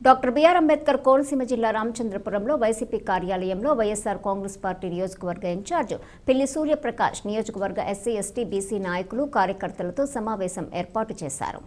Doctor BR Ambedkar Konaseema జిల్లా రామచంద్రపురంలో YCP కార్యాలయంలో వైఎస్ఆర్ కాంగ్రెస్ పార్టీ నియోజకవర్గ ఇన్ఛార్జ్ పిల్లి సూర్యప్రకాష్ నియోజకవర్గ ఎస్సీ ఎస్టీ బీసీ నాయకులు కార్యకర్తలతో సమావేశం ఏర్పాటు చేశారు.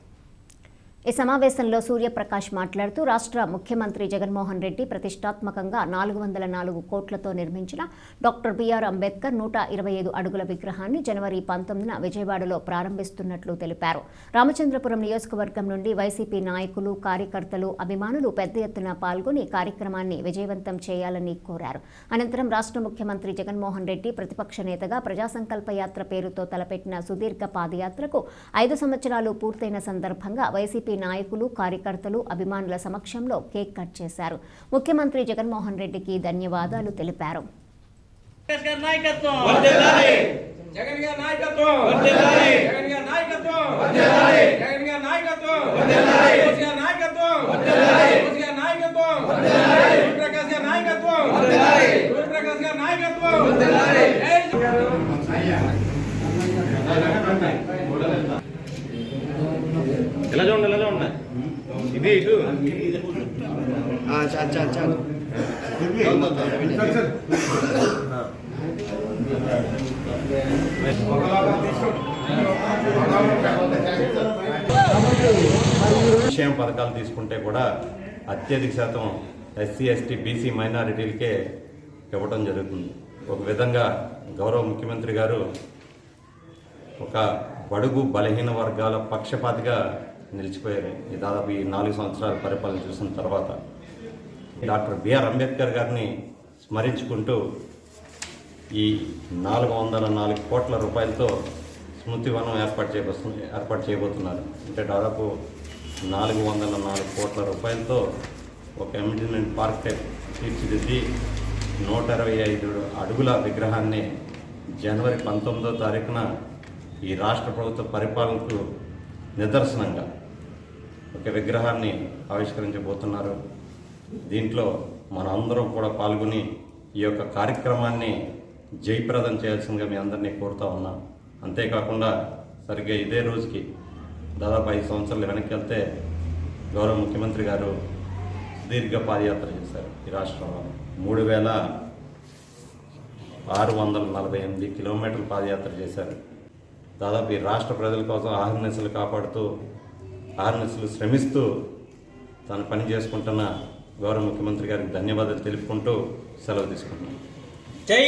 ఈ సమావేశంలో సూర్యప్రకాష్ మాట్లాడుతూ రాష్ట్ర ముఖ్యమంత్రి జగన్మోహన్ రెడ్డి ప్రతిష్టాత్మకంగా నాలుగు వందల నాలుగు కోట్లతో నిర్మించిన డాక్టర్ బిఆర్ అంబేద్కర్ నూట ఇరవై ఐదు అడుగుల విగ్రహాన్ని జనవరి పంతొమ్మిదిన విజయవాడలో ప్రారంభిస్తున్నట్లు తెలిపారు. రామచంద్రపురం నియోజకవర్గం నుండి వైసీపీ నాయకులు కార్యకర్తలు అభిమానులు పెద్ద ఎత్తున పాల్గొని కార్యక్రమాన్ని విజయవంతం చేయాలని కోరారు. అనంతరం రాష్ట్ర ముఖ్యమంత్రి జగన్మోహన్ రెడ్డి ప్రతిపక్ష నేతగా ప్రజా సంకల్ప యాత్ర పేరుతో తలపెట్టిన సుదీర్ఘ పాదయాత్రకు ఐదు సంవత్సరాలు పూర్తయిన సందర్భంగా వైసీపీ నాయకులు కార్యకర్తలు అభిమానుల సమక్షంలో కేక్ కట్ చేశారు. ముఖ్యమంత్రి జగన్మోహన్ రెడ్డికి ధన్యవాదాలు తెలిపారు. నాయకత్వం! వర్ధిల్లాలి జగన్ గారి నాయకత్వం! వర్ధిల్లాలి జగన్ గారి నాయకత్వం! జగన్ గారి నాయకత్వం! గారి సూర్యప్రకాష్ గారి నాయకత్వం! చాలు చాలు చాలు. పథకాలు తీసుకుంటే కూడా అత్యధిక శాతం ఎస్సీ ఎస్టీ బీసీ మైనారిటీలకే ఇవ్వటం జరుగుతుంది. ఒక విధంగా గౌరవ ముఖ్యమంత్రి గారు ఒక బడుగు బలహీన వర్గాల పక్షపాతిగా నిలిచిపోయారు. ఈ దాదాపు ఈ నాలుగు సంవత్సరాల పరిపాలన చూసిన తర్వాత డాక్టర్ బిఆర్ అంబేద్కర్ గారిని స్మరించుకుంటూ ఈ నాలుగు వందల నాలుగు కోట్ల రూపాయలతో స్మృతివనం ఏర్పాటు చేయబోతు ఏర్పాటు చేయబోతున్నారు. అంటే దాదాపు నాలుగు వందల నాలుగు కోట్ల రూపాయలతో ఒక అమ్యూజ్మెంట్ పార్క్ టైప్ తీర్చిదిద్ది నూట ఇరవై ఐదు అడుగుల విగ్రహాన్ని జనవరి పంతొమ్మిదో తారీఖున ఈ రాష్ట్ర ప్రభుత్వ పరిపాలనకు నిదర్శనంగా ఒక విగ్రహాన్ని ఆవిష్కరించబోతున్నారు. దీంట్లో మన అందరం కూడా పాల్గొని ఈ యొక్క కార్యక్రమాన్ని జయప్రదం చేయాల్సిందిగా మీ అందరినీ కోరుతా ఉన్నాం. అంతేకాకుండా సరిగ్గా ఇదే రోజుకి దాదాపు ఐదు సంవత్సరాలు వెనక్కి వెళ్తే గౌరవ ముఖ్యమంత్రి గారు సుదీర్ఘ పాదయాత్ర చేశారు ఈ రాష్ట్రంలో. మూడు వేల ఆరు వందల నలభై ఎనిమిది కిలోమీటర్ల పాదయాత్ర చేశారు. దాదాపు ఈ రాష్ట్ర ప్రజల కోసం ఆహర్నిశలు కాపాడుతూ ఆహర్నిశలు శ్రమిస్తూ తను పని చేసుకుంటున్న గౌరవ ముఖ్యమంత్రి గారికి ధన్యవాదాలు తెలుపుకుంటూ సెలవు తీసుకుంటున్నాను. జై